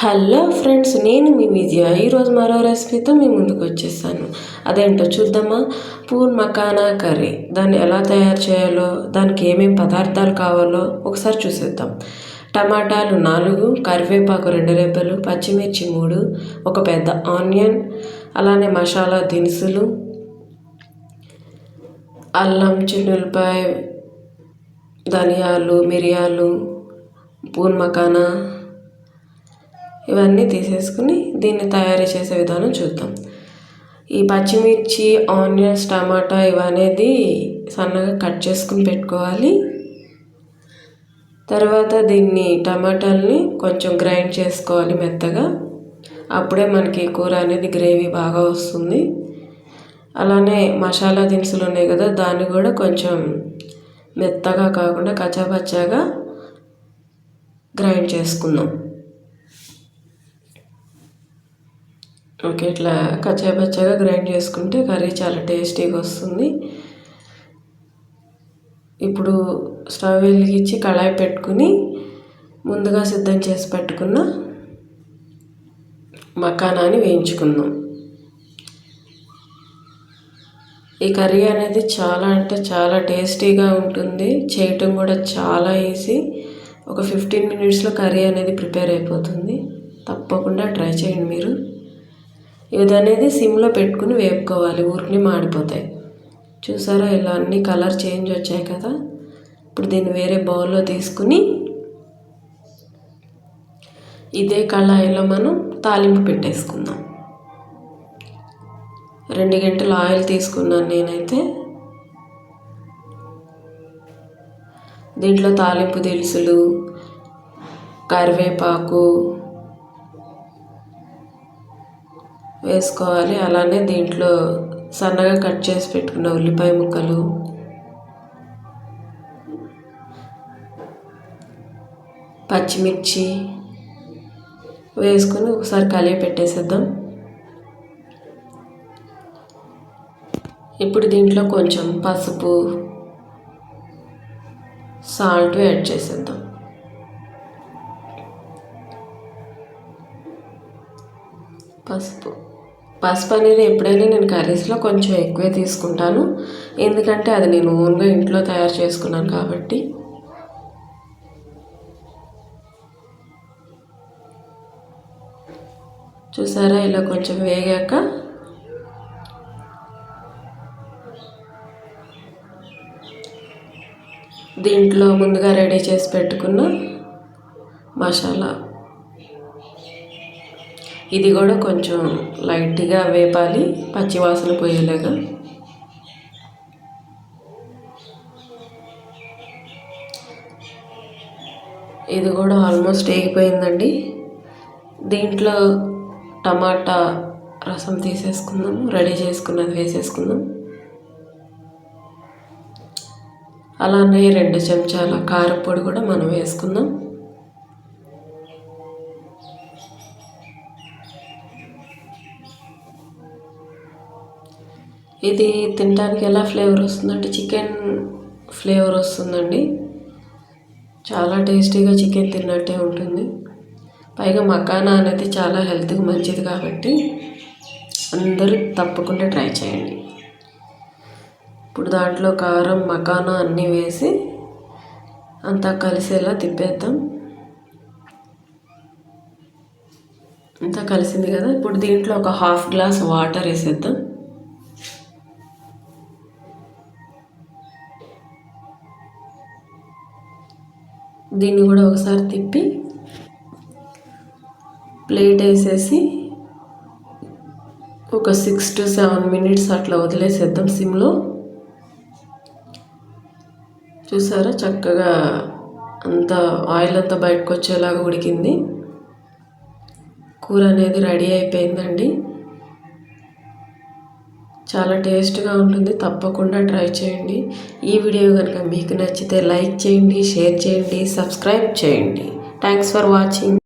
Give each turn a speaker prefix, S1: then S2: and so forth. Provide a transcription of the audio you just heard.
S1: Hello friends నేను మీ విజయ. ఈరోజు మరో రెసిపీతో మీ ముందుకు వచ్చేసాను. అదేంటో చూద్దామా? పూన్ మకానా కర్రీ. దాన్ని ఎలా తయారు చేయాలో దానికి ఏమేమి పదార్థాలు కావాలో ఒకసారి చూసేద్దాం. టమాటాలు నాలుగు కరివేపాకు రెండు రెబ్బలు పచ్చిమిర్చి మూడు ఒక పెద్ద ఆనియన్ అలానే మసాలా దినుసులు అల్లం చిన్నులపాయ ధనియాలు మిరియాలు పూన్ మకానా ఇవన్నీ తీసేసుకుని దీన్ని తయారు చేసే విధానం చూద్దాం. ఈ పచ్చిమిర్చి ఆనియన్స్ టమాటా ఇవనేది సన్నగా కట్ చేసుకుని పెట్టుకోవాలి. తర్వాత దీన్ని టమాటాలని కొంచెం గ్రైండ్ చేసుకోవాలి మెత్తగా. అప్పుడే మనకి కూర అనేది గ్రేవీ బాగా వస్తుంది. అలానే మసాలా దినుసులు ఉన్నాయి కదా దాన్ని కూడా కొంచెం మెత్తగా కాకుండా కచ్చాపచ్చాగా గ్రైండ్ చేసుకుందాం. ఓకే ఇట్లా కచ్చాపచ్చాగా గ్రైండ్ చేసుకుంటే కర్రీ చాలా టేస్టీగా వస్తుంది. ఇప్పుడు స్టవ్ వెలిగించి కళాయి పెట్టుకుని ముందుగా సిద్ధం చేసి పెట్టుకున్న మకానాన్ని వేయించుకుందాం. ఈ కర్రీ అనేది చాలా అంటే చాలా టేస్టీగా ఉంటుంది. చేయటం కూడా చాలా ఈజీ. ఒక ఫిఫ్టీన్ మినిట్స్లో కర్రీ అనేది ప్రిపేర్ అయిపోతుంది. తప్పకుండా ట్రై చేయండి మీరు. ఇది అనేది సిమ్లో పెట్టుకుని వేపుకోవాలి ఊరికి మాడిపోతాయి. చూసారా ఇలా అన్ని కలర్ చేంజ్ వచ్చాయి కదా? ఇప్పుడు దీన్ని వేరే బౌల్లో తీసుకుని ఇదే కళాయిలో మనం తాలింపు పెట్టేసుకుందాం. రెండు గంటలు ఆయిల్ తీసుకున్నాను నేనైతే. దీంట్లో తాలింపు దినుసులు కరివేపాకు వేసుకోవాలి. అలానే దీంట్లో సన్నగా కట్ చేసి పెట్టుకున్న ఉల్లిపాయ ముక్కలు. పచ్చిమిర్చి వేసుకొని ఒకసారి కలిగి పెట్టేసేద్దాం. ఇప్పుడు దీంట్లో కొంచెం పసుపు సాల్ట్ యాడ్ చేసేద్దాం. పసుపు. పసుపు అనేది ఎప్పుడైనా నేను కర్రీస్లో కొంచెం ఎక్కువే తీసుకుంటాను. ఎందుకంటే అది నేను ఓన్గా ఇంట్లో తయారు చేసుకున్నాను కాబట్టి. చూసారా? ఇలా కొంచెం వేగాక. దీంట్లో ముందుగా రెడీ చేసి పెట్టుకున్న మసాలా ఇది కూడా కొంచెం లైట్గా వేపాలి పచ్చివాసన పోయేలాగా. ఇది కూడా ఆల్మోస్ట్ వేగిపోయిందండి దీంట్లో టమాటా రసం తీసేసుకుందాం రెడీ చేసుకున్నది వేసేసుకుందాం. అలానే రెండు చెంచాల కారపొడి కూడా మనం వేసుకుందాం. ఇది తినడానికి ఎలా ఫ్లేవర్ వస్తుందంటే చికెన్ ఫ్లేవర్ వస్తుందండి. చాలా టేస్టీగా చికెన్ తిన్నట్టే ఉంటుంది. పైగా మకానా అనేది చాలా హెల్త్కి మంచిది కాబట్టి అందరూ తప్పకుండా ట్రై చేయండి. ఇప్పుడు దాంట్లో కారం మకానా అన్నీ వేసి అంతా కలిసేలా తిప్పేద్దాం. అంతా కలిసింది కదా? ఇప్పుడు దీంట్లో ఒక హాఫ్ గ్లాస్ వాటర్ వేసేద్దాం. దీన్ని కూడా ఒకసారి తిప్పి ప్లేట్ వేసేసి ఒక సిక్స్ టు సెవెన్ మినిట్స్ అట్లా వదిలేసేద్దాం సిమ్లో. చూసారా? చక్కగా అంత ఆయిల్ అంతా బయటకు వచ్చేలాగా ఉడికింది. కూర అనేది రెడీ అయిపోయిందండి. చాలా టేస్ట్గా ఉంటుంది. తప్పకుండా ట్రై చేయండి. ఈ వీడియో కనుక మీకు నచ్చితే లైక్ చేయండి షేర్ చేయండి సబ్స్క్రైబ్ చేయండి. Thanks for watching.